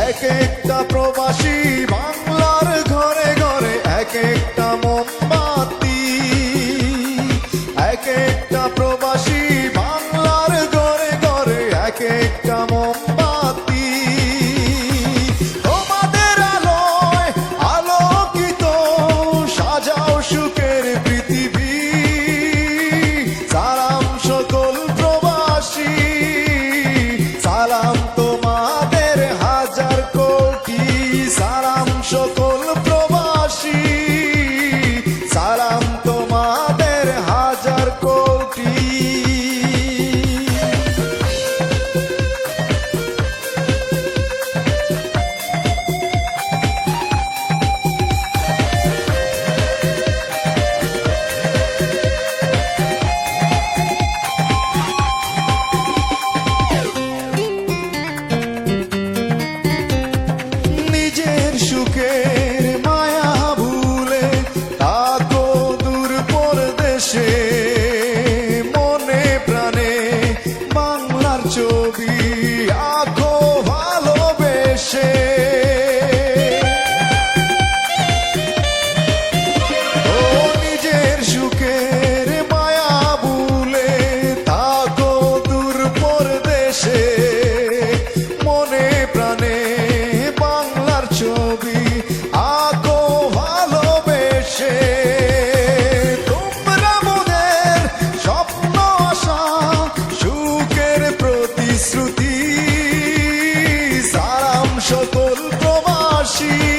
এক একটা প্রবাসী বাংলা সুখের মায়া ভুলে তাকো দূর পরদেশে মনে প্রাণে বাংলার ছবি। সকল প্রবাসী।